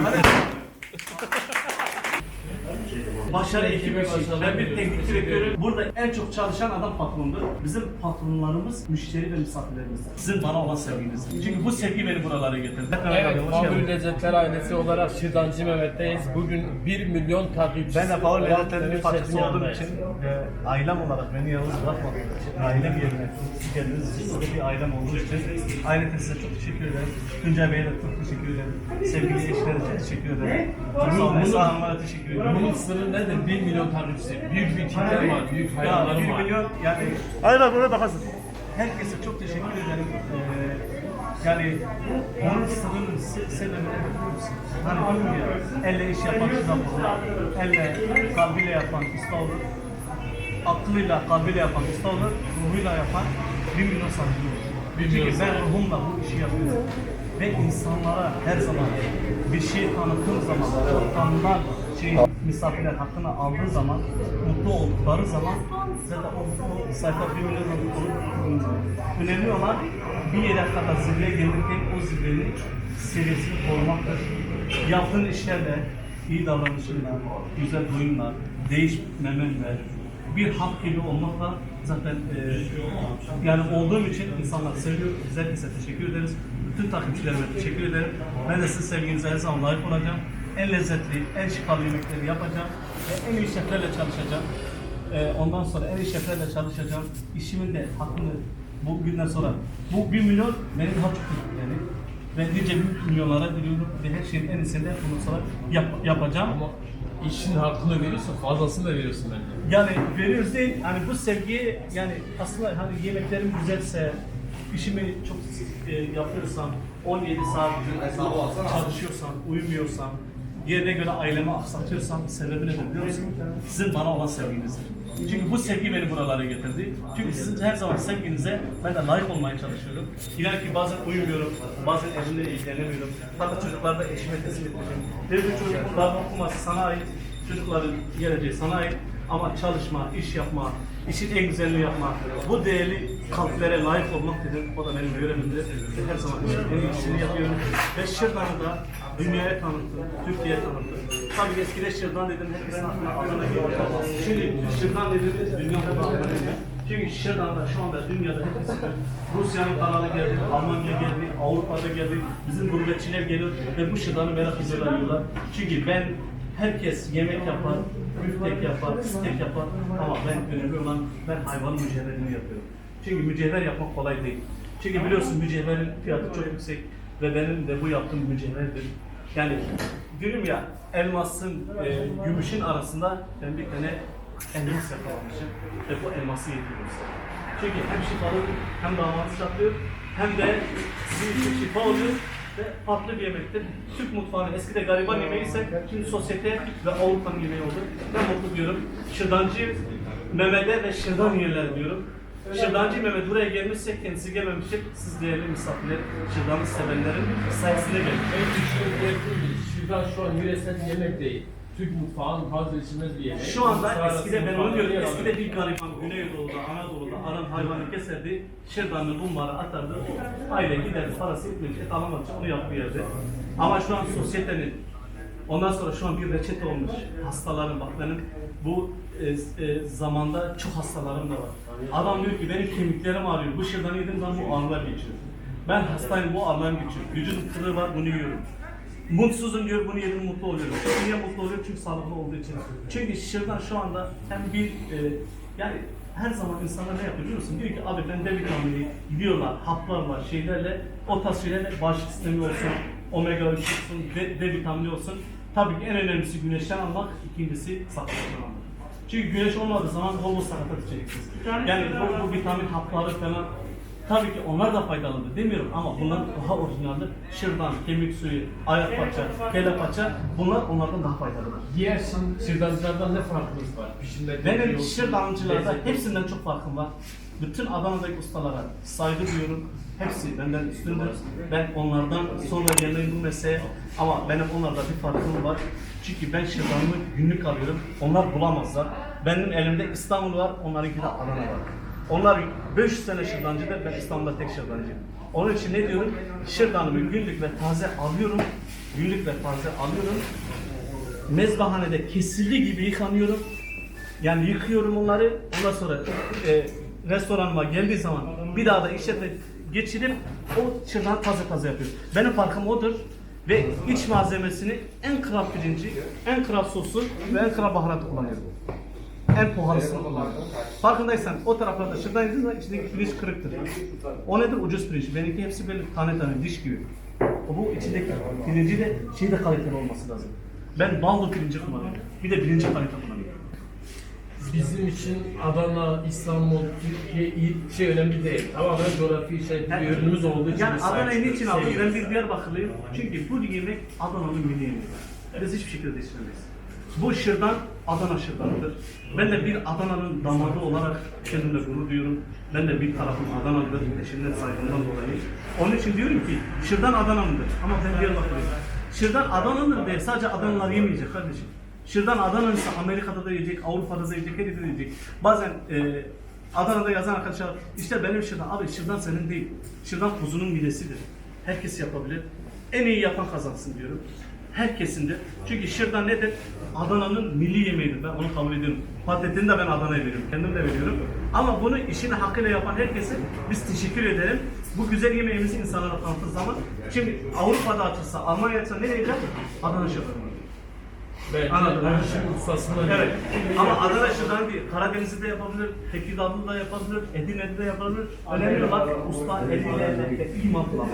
하늘. Başarı ekibi için. Ben bir teknik direktörüm. Burada en çok çalışan adam patrondur. Bizim patronlarımız müşteri ve misafirlerimiz. Sizin bana olan sevginiz. Çünkü bu sevgi beni buralara getirdi. Evet, geldin. Lezzetler ailesi olarak Şırdancı Mehmet'teyiz. Bugün 1 milyon takipçisi Ben de olan lezzetlerin bir parçası olduğum için ve ailem olarak beni yalnız bırakmadığınız için, ailem yerine siz geldiniz için, bir ailem olduğu için ailete size çok teşekkür ederim. Tuncay Bey'e de çok teşekkür ederim. Sevgili eşlere çok teşekkür ederim. Sağ olun, teşekkür ederim. Bunun sırrı nedir? 1 milyon takipçisi. Büyük bir kitle var, büyük Ya hayranlarım 1 var. milyon yani... Hayır bak burada bakarsın. Herkese çok teşekkür ederim. Ee, yani onun sırrını se- sevmemi biliyor musun? Hani diyorum ya, elle iş yapan usta olur. Elle, kalbiyle yapan usta olur. Aklıyla, kalbiyle yapan usta olur. Ruhuyla yapan bir milyon sahibi olur. Bir Çünkü ben sahibi. ruhumla bu işi yapıyorum. Ve insanlara her zaman bir şey tanıttığım zaman, o tanınan şey misafirler hakkını aldığı zaman, mutlu oldukları zaman zaten o mutlu sayfa bir milyon olur. Önemli olan bir yere kadar zirveye gelirken o zirvenin seviyesini korumaktır. Yaptığın işlerle, iyi davranışınla, güzel oyunla, değişmemenle, bir hak gibi olmakla zaten e, yani olduğum için insanlar seviyor. Biz herkese teşekkür ederiz. Bütün takipçilerime teşekkür ederim. Ben de sizin sevginize her zaman layık olacağım. En lezzetli, en şifalı yemekleri yapacağım. Ve en iyi şeflerle çalışacağım. E, ondan sonra en iyi şeflerle çalışacağım. İşimin de hakkını bu günden sonra bu bir milyon beni daha çok yani ve nice milyonlara diliyorum ve her şeyin en iyisini de bundan sonra yap, yapacağım. Ama işin hakkını veriyorsun, fazlasını da veriyorsun bence. Yani veriyoruz değil, hani bu sevgi yani aslında hani yemeklerim güzelse, işimi çok e, yapıyorsam, 17 saat çalışıyorsam, uyumuyorsam, yerine göre ailemi aksatıyorsam sebebi nedir biliyor musun? Sizin bana olan sevginizdir. Çünkü bu sevgi beni buralara getirdi. Çünkü sizin her zaman sevginize ben de layık olmaya çalışıyorum. İnan ki bazen uyumuyorum, bazen elimle ilgilenemiyorum. Hatta çocuklar da eşime teslim etmişim. Devlet çocuklar okuması sana ait, çocukların geleceği sana ait. Ama çalışma, iş yapma, işin en güzelini yapma, bu değerli kalplere layık olmak dedim. O da benim görevimdir. Her zaman en iyisini yapıyorum. Ve Şırdan'ı da dünyaya tanıttım, Türkiye'ye tanıttım. Tabii eskiden Şırdan dedim, herkesin aklına adına geliyor. Şimdi Şırdan dedim, dünyada geliyor. Çünkü Şırdan'da şu anda dünyada biliyor. Rusya'nın kanalı geldi, Almanya geldi, Avrupa'da geldi, bizim gurbetçiler geliyor ve bu Şırdan'ı merak ediyorlar. Çünkü ben Herkes yemek yapar, büftek yapar, steak yapar ama ben önemli olan ben hayvanın mücevherini yapıyorum. Çünkü mücevher yapmak kolay değil. Çünkü biliyorsun mücevherin fiyatı çok yüksek ve benim de bu yaptığım mücevherdir. Yani diyorum ya elmasın, e, gümüşün arasında ben bir tane elmas yakalamışım ve bu elması yediriyorum size. Çünkü hem şifalı hem damatı saklıyor hem de sizin için şifa oluyor ve farklı bir yemektir. Türk mutfağının eskide gariban yemeği ise şimdi sosyete ve Avrupa'nın yemeği oldu. Ben mutlu diyorum. Şırdancı Mehmet'e ve Şırdan yerler diyorum. Şırdancı Mehmet buraya gelmişse kendisi gelmemiştir. Siz değerli misafirler, Şırdan'ı sevenlerin sayesinde gelmiş. En düşündüğüm Şırdan şu an yöresel yemek değil. Türk mutfağının vazgeçilmez bir yemek. Şu anda eskide ben onu diyorum. Eskide bir gariban Güneydoğu'da, Anadolu'da aran hayvanı keserdi. Şırdanlı bunları atardı. Aile giderdi. Parası etmemiş. Et alamamış. Onu yaptığı yerde. Ama şu an sosyetenin Ondan sonra şu an bir reçete olmuş. Hastaların bak benim bu e, e, zamanda çok hastalarım da var. Adam diyor ki benim kemiklerim ağrıyor. Bu şırdanı yediğim zaman bu ağrılar geçiyor. Ben hastayım bu ağrılarım geçiyor. Vücudum kırığı var bunu yiyorum. Mutsuzum diyor bunu yedim mutlu oluyorum. Niye mutlu oluyorum? Çünkü sağlıklı olduğu için. Çünkü şırdan şu anda hem bir e, yani her zaman insanlar ne yapıyor biliyor musun? Diyor ki abi ben D vitamini gidiyorlar, haplar var, şeylerle o tarz şeylerle bağışıklık sistemi olsun, omega 3 olsun, D, D vitamini olsun. Tabii ki en önemlisi güneşten almak, ikincisi saklıktan almak. Çünkü güneş olmadığı zaman bol bol sakatat içeceksiniz. Yani bu, bu vitamin hapları falan Tabii ki onlar da faydalıdır demiyorum ama bunlar daha orijinaldir. Şırdan, kemik suyu, ayak paça, kelle paça bunlar onlardan daha faydalıdır. Diğer şın- şırdancılardan ne farkınız var? Pişimde Benim şırdancılarda hepsinden çok farkım var. Bütün Adana'daki ustalara saygı duyuyorum. Hepsi benden üstündür. Ben onlardan sonra gelmeyin bu mesleğe ama benim onlarda bir farkım var. Çünkü ben şırdanımı günlük alıyorum. Onlar bulamazlar. Benim elimde İstanbul var, onlarınki de Adana var. Onlar 500 sene şırdancıdır, ben İstanbul'da tek şırdancıyım. Onun için ne diyorum? Şırdanımı günlük ve taze alıyorum. Günlük ve taze alıyorum. Mezbahanede kesildiği gibi yıkanıyorum. Yani yıkıyorum onları. Ondan sonra e, restoranıma geldiği zaman bir daha da işletme geçirip o şırdan taze taze yapıyorum. Benim farkım odur. Ve iç malzemesini en kral pirinci, en kral sosu ve en kral baharatı kullanıyorum. En pahalısını. Farkındaysan o taraflarda şırdan yediğin zaman içindeki pirinç kırıktır. O nedir? Ucuz pirinç. Benimki hepsi böyle tane tane diş gibi. O bu içindeki pirinci de şey de kaliteli olması lazım. Ben ballı pirinci kullanıyorum. Bir de birinci kalite kullanıyorum. Bizim için Adana, İstanbul, Türkiye iyi şey önemli değil. Tamamen coğrafi işaretli bir ürünümüz olduğu için Yani Adana'yı niçin aldım? Ben bir Diyarbakırlıyım. Çünkü bu yemek Adana'nın milli yemeği. Biz hiçbir şekilde değiştiremeyiz. Bu şırdan Adana şırdanıdır. Ben de bir Adana'nın damadı olarak kendimle gurur duyuyorum. Ben de bir tarafım Adana'dır, eşimden saygımdan dolayı. Onun için diyorum ki şırdan Adana'nındır ama ben Diyarbakırlıyım. Şırdan Adana'nın değil, sadece Adanalılar yemeyecek kardeşim. Şırdan Adana'nın ise Amerika'da da yiyecek, Avrupa'da da yiyecek, her yerde de yiyecek. Bazen e, Adana'da yazan arkadaşlar, işte benim şırdan, abi şırdan senin değil. Şırdan kuzunun midesidir. Herkes yapabilir. En iyi yapan kazansın diyorum. Herkesin de. Çünkü şırdan nedir? Adana'nın milli yemeğidir. Ben onu kabul ediyorum. Patatesini de ben Adana'ya veriyorum. Kendim de veriyorum. Ama bunu işini hakkıyla yapan herkese biz teşekkür ederim. Bu güzel yemeğimizi insanlara tanıttığı zaman. Şimdi Avrupa'da açılsa, Almanya'da açılsa nereye gider? Adana şırdanı. Bence Anladım. ustasından Evet. Ama Adana şırdanı değil. Karadeniz'de de yapabilir, Tekirdağ'da da yapabilir, Edirne'de de yapabilir. Önemli olan usta eliyle ve iyi mantıklı.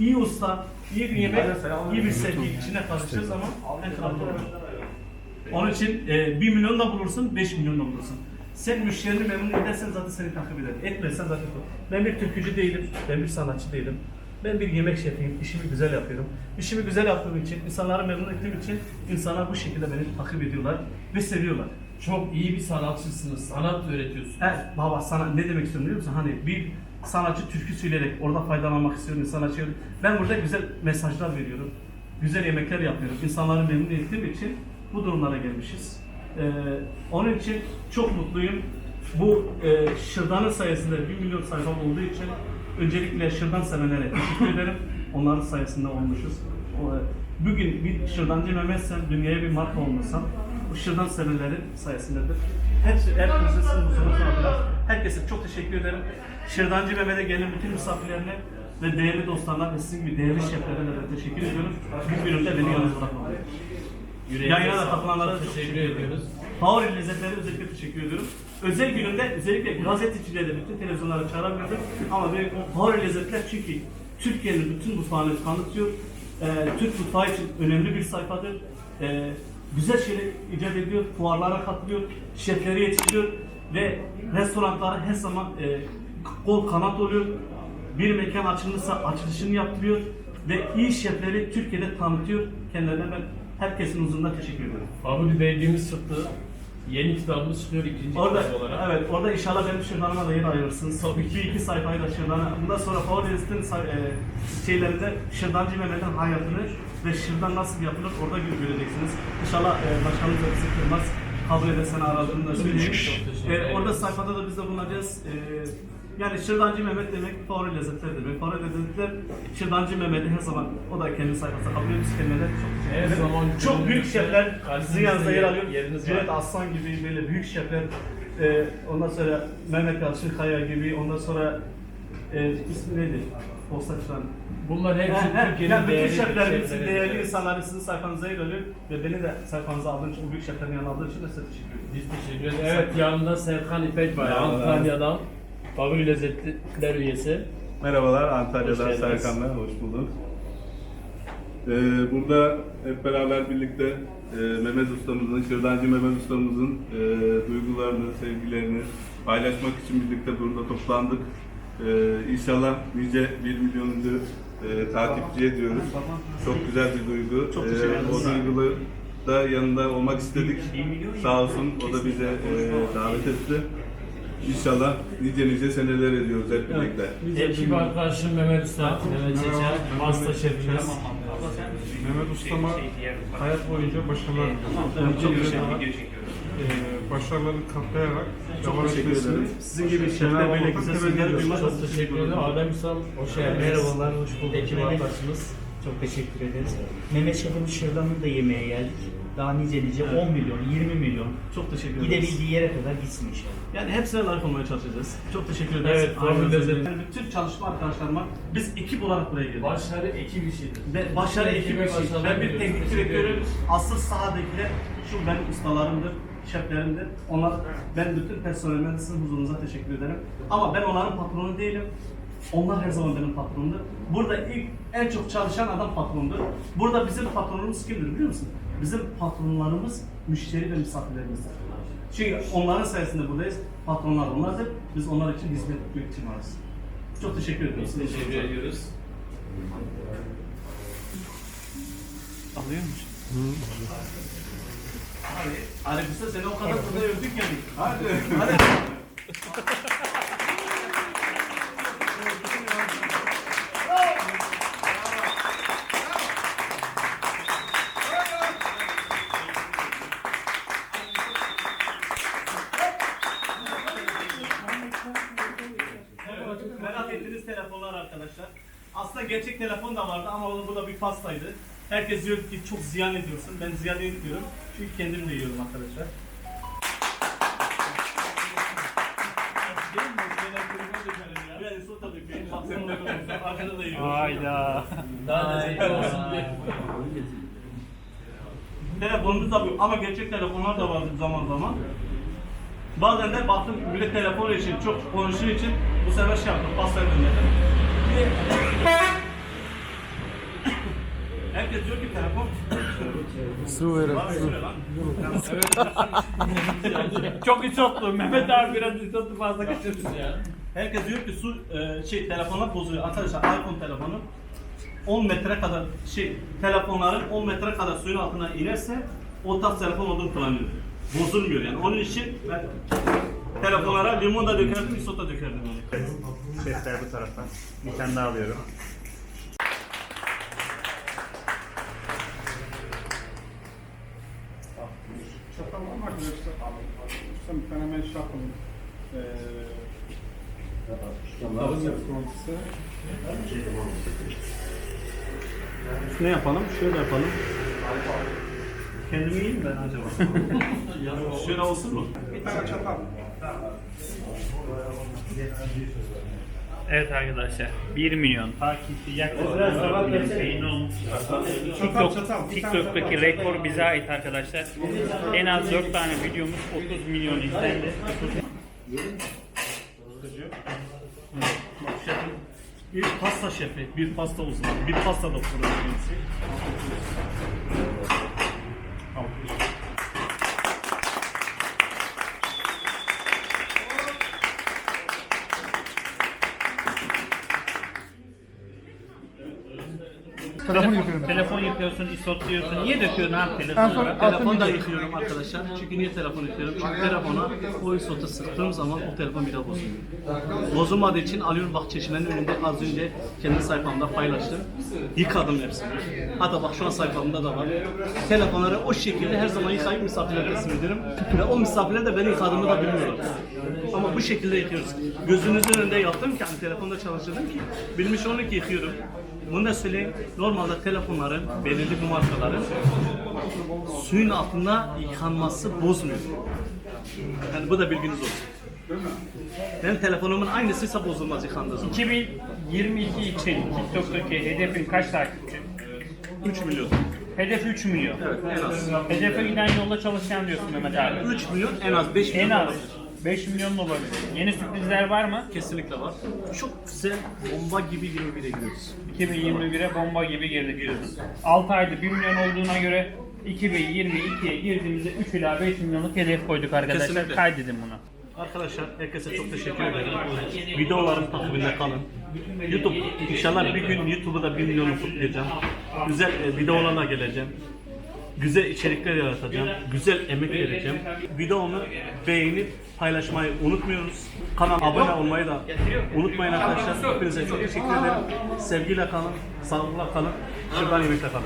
İyi usta, iyi bir yemek, iyi bir sevgi içine karıştığı zaman olur. Onun için e, 1 milyon da bulursun, 5 milyon da bulursun. Sen müşterini memnun edersen zaten seni takip eder. Etmezsen zaten Ben bir türkücü değilim, ben bir sanatçı değilim. Ben bir yemek şefiyim, işimi güzel yapıyorum. İşimi güzel yaptığım için, insanları memnun ettiğim için insanlar bu şekilde beni takip ediyorlar ve seviyorlar. Çok iyi bir sanatçısınız. Sanat öğretiyorsunuz. Evet baba sana ne demek istiyorum biliyor musun? Hani bir sanatçı türkü söyleyerek orada faydalanmak istiyorum insanlar şey Ben burada güzel mesajlar veriyorum. Güzel yemekler yapıyorum. İnsanları memnun ettiğim için bu durumlara gelmişiz. Ee, onun için çok mutluyum. Bu e, şırdanın sayesinde 1 milyon sayfam olduğu için öncelikle şırdan sevenlere teşekkür ederim. Onların sayesinde olmuşuz. Bugün bir şırdancı Mehmetsem, dünyaya bir marka olmasam, bu şırdan severlerin sayesindedir. Hepsi, huzurunuzda adına herkese çok teşekkür ederim. Şırdancı Mehmet'e gelen bütün misafirlerine ve değerli dostlarına ve sizin gibi değerli şeflere de teşekkür ediyorum. Bu bölümde beni yalnız. Yüreğinize Yayına da katılanlara çok teşekkür ediyoruz. Favori lezzetlere özellikle teşekkür ediyorum. Özel gününde özellikle gazetecileri bütün televizyonlara çağıramıyordum. Ama benim o favori lezzetler çünkü Türkiye'nin bütün mutfağını tanıtıyor. Ee, Türk mutfağı için önemli bir sayfadır. Ee, güzel şeyler icat ediyor, fuarlara katılıyor, şefleri yetiştiriyor ve restoranlara her zaman e, kol kanat oluyor. Bir mekan açılırsa açılışını yaptırıyor ve iyi şefleri Türkiye'de tanıtıyor. Kendilerine ben herkesin huzurunda teşekkür ediyorum. Babuli Belgemiz çıktı. Yeni kitabımız çıkıyor ikinci Orada, kitap olarak. evet, orada inşallah benim şırdanıma da yer ayırırsınız. Son iki, iki sayfayı da şırdana. Bundan sonra favori listin say- e, şeylerinde şırdancı Mehmet'in hayatını ve şırdan nasıl yapılır orada gö- göreceksiniz. İnşallah e, başkanımız da bizi kırmaz. Kabul edersen aradığını da söyleyeyim. E, orada sayfada da biz de bulunacağız. E, yani şırdancı Mehmet demek favori lezzetler demek. Favori lezzetler şırdancı Mehmet'i her zaman o da kendi sayfasında kabul ediyoruz. Kendine de çok teşekkür Her ederim. zaman Çok büyük şefler sizin yanınızda yer alıyor. yeriniz var. Cüneyt Aslan gibi böyle büyük şefler, e, ondan sonra Mehmet Yalçın Kaya gibi, ondan sonra e, ismi neydi? Postaçtan. Bunlar hepsi He, he, Türkiye'nin yani bütün değerli şeflerimizin şefleri. değerli insanları sizin sayfanıza yer alıyor ve beni de sayfanıza aldığın için, o büyük şeflerin yanına aldığın için de size teşekkür ederim. Biz teşekkür ederiz. Evet yanında Serkan İpek var. Antalya'dan. Babuli Lezzetler üyesi. Merhabalar, Hoş Antalya'dan geldiniz. Serkan'la, hoş bulduk. Ee, burada hep beraber birlikte e, Mehmet Ustamızın, Şırdancı Mehmet Ustamızın e, duygularını, sevgilerini paylaşmak için birlikte burada toplandık. Ee, inşallah nice bir milyonuncu e, takipçi ediyoruz. Çok güzel bir duygu. Çok ederiz. o duygulu da yanında olmak istedik. Sağ olsun o da bize e, davet etti. İnşallah nice nice seneler ediyoruz hep birlikte. Ekip arkadaşım Mehmet Usta, Mehmet Çeçer, Master Şefimiz. Mehmet Usta'ma hayat boyunca başarılar diliyorum. Nice yıllar daha e, başarılarını katlayarak devam etmesini. Sizin gibi şefler böyle güzel sözler duymak Çok teşekkür ederim. Adem İslam, hoş geldiniz. Merhabalar, hoş bulduk. Mehmet, arkadaşımız. çok teşekkür ederiz. Mehmet Şef'in Şırdan'ın da yemeğe geldik. Daha nice nice 10 milyon, 20 milyon. Çok teşekkür ederiz. Gidebildiği yere kadar gitsin inşallah. Yani hepsine layık olmaya çalışacağız. Çok teşekkür ederiz. Evet, lezzet. yani bütün çalışma arkadaşlarıma biz ekip olarak buraya geldik. Başarı ekip işidir. Ve başarı için. başarılar Ben bir teknik direktörüm. Asıl sahadakiler şu benim ustalarımdır, şeflerimdir. Onlar, ben bütün personelime sizin huzurunuza teşekkür ederim. Ama ben onların patronu değilim. Onlar her zaman benim patronumdur. Burada ilk en çok çalışan adam patrondur. Burada bizim patronumuz kimdir biliyor musun? Bizim patronlarımız müşteri ve misafirlerimizdir. Çünkü onların sayesinde buradayız. Patronlar onlardır. Biz onlar için hizmet için varız. Çok teşekkür ederim. Teşekkür ediyoruz. Alıyor musun? Abi, Musa seni o kadar burada övdük yani. Hadi. Hadi. Evet, merak ettiğiniz telefonlar arkadaşlar. Aslında gerçek telefon da vardı ama o- bu da bir pastaydı. Herkes diyor ki çok ziyan ediyorsun. Ben ziyan etmiyorum. Çünkü kendim de yiyorum arkadaşlar. Hayda. Telefonumuz da bu ama gerçek telefonlar da vardı zaman zaman. Bazen de baktım bile telefon için çok konuştuğu için bu sefer şey yaptım, pastayı gönderdim. Herkes diyor ki telefon... Su verin, Çok isotlu. Mehmet abi biraz isotlu fazla kaçırdı. Herkes diyor ki su e, şey telefonlar bozuyor. Arkadaşlar iPhone telefonu 10 metre kadar şey telefonların 10 metre kadar suyun altına inerse o tarz telefon olduğunu kullanıyor. Bozulmuyor yani. Onun için ben telefonlara limon da dökerdim, isot da dökerdim yani. Şefler bu taraftan. Bir tane daha alıyorum. Çatal var mı arkadaşlar? Ustam bir tane hemen. Ee. Ne yapalım? Şöyle yapalım. Kendimi yiyeyim ben acaba. Şöyle olsun mu? Bir tane çatal. Evet arkadaşlar 1 milyon takipçi yaklaşık 1 milyon beğeni olmuş. TikTok, TikTok'taki rekor bize ait arkadaşlar. En az 4 tane videomuz 30 milyon izlendi. Bir pasta şefi, bir pasta uzmanı, bir pasta doktoru yapıyorsun, isotluyorsun. Niye döküyorsun abi telefonu? Telefonu da yıkıyorum arkadaşlar. Çünkü niye telefon yıkıyorum? Çünkü telefona o isotu sıktığım zaman o telefon bir daha bozulmuyor. Bozulmadığı için alıyorum bak çeşmenin önünde az önce kendi sayfamda paylaştım. Yıkadım hepsini. Hatta bak şu an sayfamda da var. Telefonları o şekilde her zaman yıkayıp misafirlere teslim ederim. Ve o misafirler de beni yıkadığımı da bilmiyorlar. Ama bu şekilde yıkıyoruz. Gözünüzün önünde yaptım ki hani telefonda çalıştırdım ki bilmiş olun ki yıkıyorum. Bunu da söyleyeyim. Normalde telefonların belirli bir markaların suyun altında yıkanması bozmuyor. Yani bu da bilginiz olsun. Benim telefonumun aynısıysa bozulmaz yıkandığı zaman. 2022 için TikTok'taki hedefin kaç takipçi? 3 milyon. Hedef 3 milyon. Evet en az. Hedefe giden yolda çalışan diyorsun Mehmet abi. 3 milyon en az 5 milyon En az. 5 milyon olabilir. Yeni sürprizler var mı? Kesinlikle var. Çok güzel bomba gibi 21'e gidiyoruz. 2021'e bomba gibi girdik diyorsun. 6 ayda 1 milyon olduğuna göre 2022'ye girdiğimizde 3 ila 5 milyonluk hedef koyduk arkadaşlar. Kesinlikle. Kaydedin bunu. Arkadaşlar herkese çok teşekkür ederim. Videolarım takibinde kalın. YouTube inşallah bir gün YouTube'u da 1 milyonu kutlayacağım. Güzel e, videolarla geleceğim. Güzel içerikler yaratacağım. Güzel emek vereceğim. Videomu beğenip paylaşmayı unutmuyoruz. Kanala abone olmayı da unutmayın arkadaşlar. Hepinize çok teşekkür ederim. Sevgiyle kalın, sağlıkla kalın, şuradan yemekle kalın.